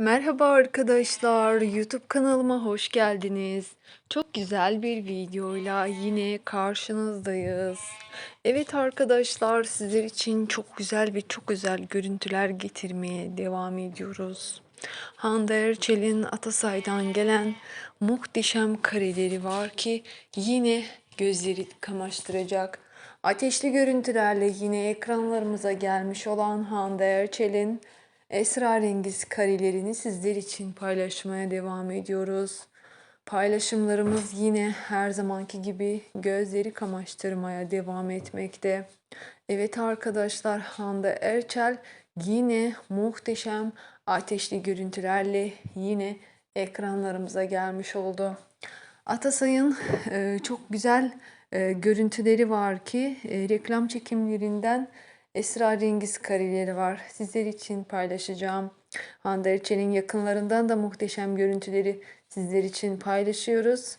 Merhaba arkadaşlar, YouTube kanalıma hoş geldiniz. Çok güzel bir videoyla yine karşınızdayız. Evet arkadaşlar, sizler için çok güzel ve çok özel görüntüler getirmeye devam ediyoruz. Hande Erçel'in Atasay'dan gelen muhteşem kareleri var ki yine gözleri kamaştıracak. Ateşli görüntülerle yine ekranlarımıza gelmiş olan Hande Erçel'in esrarengiz karelerini sizler için paylaşmaya devam ediyoruz. Paylaşımlarımız yine her zamanki gibi gözleri kamaştırmaya devam etmekte. Evet arkadaşlar Hande Erçel yine muhteşem ateşli görüntülerle yine ekranlarımıza gelmiş oldu. Atasay'ın e, çok güzel e, görüntüleri var ki e, reklam çekimlerinden esrarengiz kareleri var. Sizler için paylaşacağım. Hande yakınlarından da muhteşem görüntüleri sizler için paylaşıyoruz.